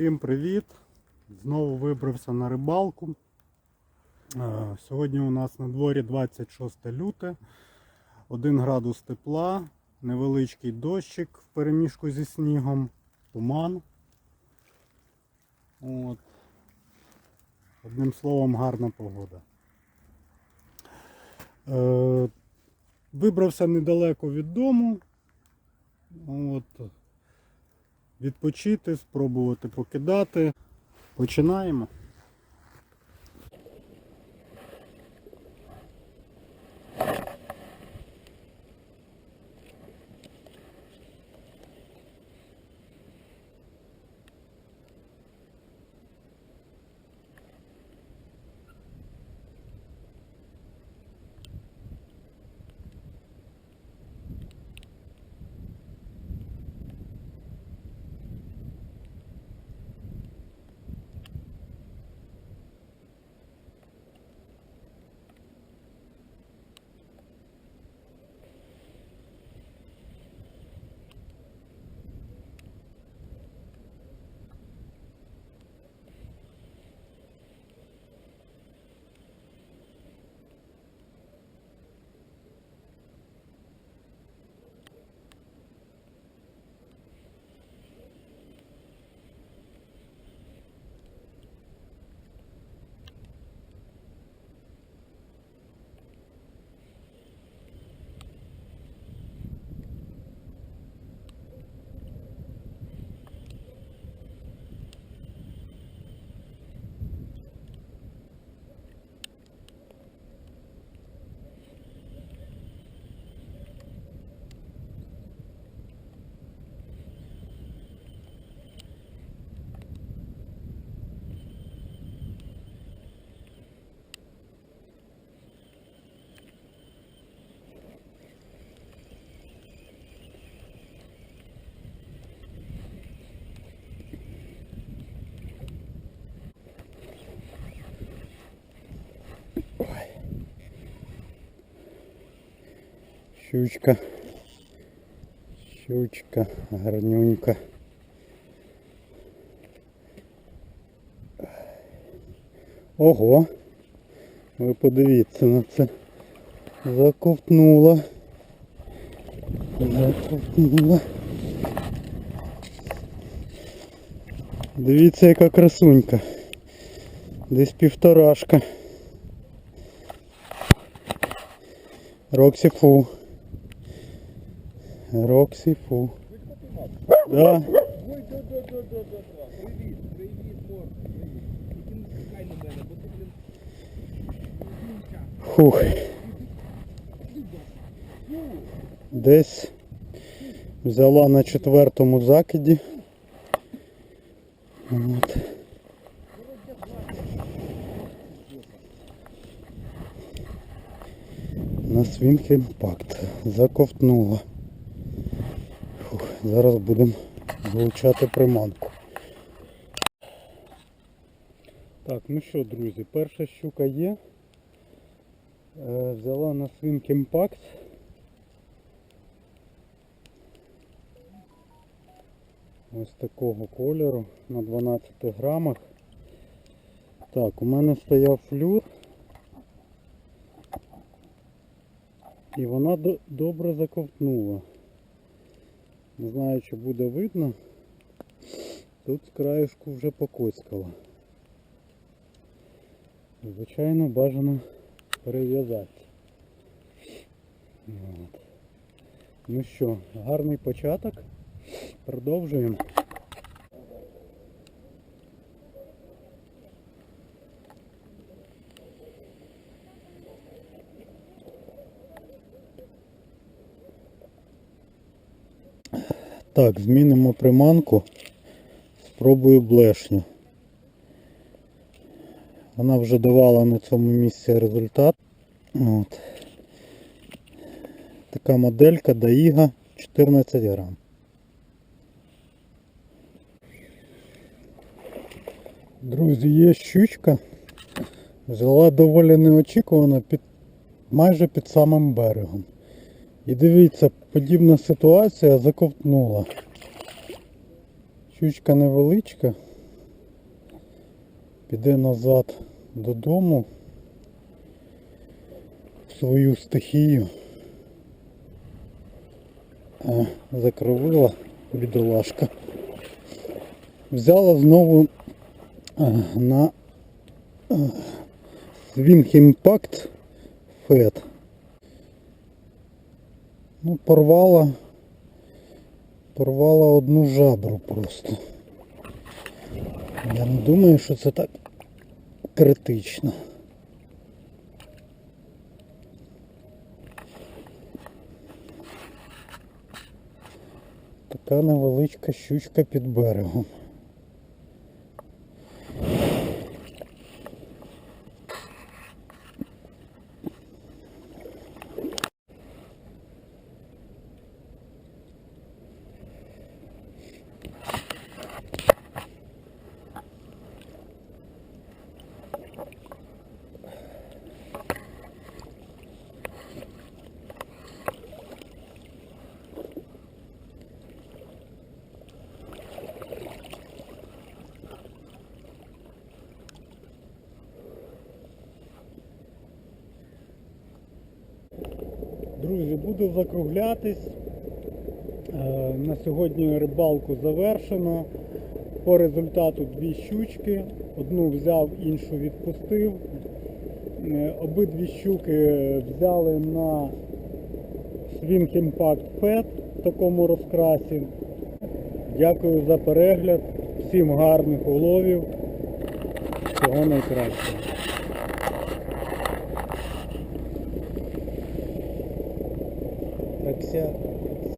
Всім привіт! Знову вибрався на рибалку. Е, Сьогодні у нас на дворі 26 люте, 1 градус тепла, невеличкий дощик в переміжку зі снігом, туман. От. Одним словом, гарна погода. Е, Вибрався недалеко від дому. От. Відпочити, спробувати покидати. Починаємо. Щучка. Щучка, гарнюнька. Ого! Ви подивіться на це. Заковтнула. Заковтнула. Дивіться, яка красунька. Десь півторашка. Роксі фу. Роксі фу. Да. Фух. Десь взяла на четвертому закиді. От. На імпакт. Заковтнула. Зараз будемо вилучати приманку. Так, ну що, друзі, перша щука є. Е, Взяла на Swing Impact. Ось такого кольору на 12 грамах. Так, у мене стояв флюр. І вона добре заковтнула. Не знаю, чи буде видно. Тут краєшку вже покоцькало. Звичайно, бажано перев'язати. Ну що, гарний початок. Продовжуємо. Так, змінимо приманку. Спробую блешню. Вона вже давала на цьому місці результат. От. Така моделька Дaiga 14 грам. Друзі, є щучка. Взяла доволі неочікувано під, майже під самим берегом. І дивіться, подібна ситуація заковтнула. Щучка невеличка, піде назад додому в свою стихію. А, закровила бідолашка. Взяла знову на Swing Impact Fed. Ну, порвала, порвала одну жабру просто. Я не думаю, що це так критично. Така невеличка щучка під берегом. Друзі, буду закруглятись. Е, На сьогодні рибалку завершено. По результату дві щучки. Одну взяв, іншу відпустив. Е, Обидві щуки взяли на Swing Impact Pet в такому розкрасі. Дякую за перегляд. Всім гарних уловів. Всього найкращого. Так ся.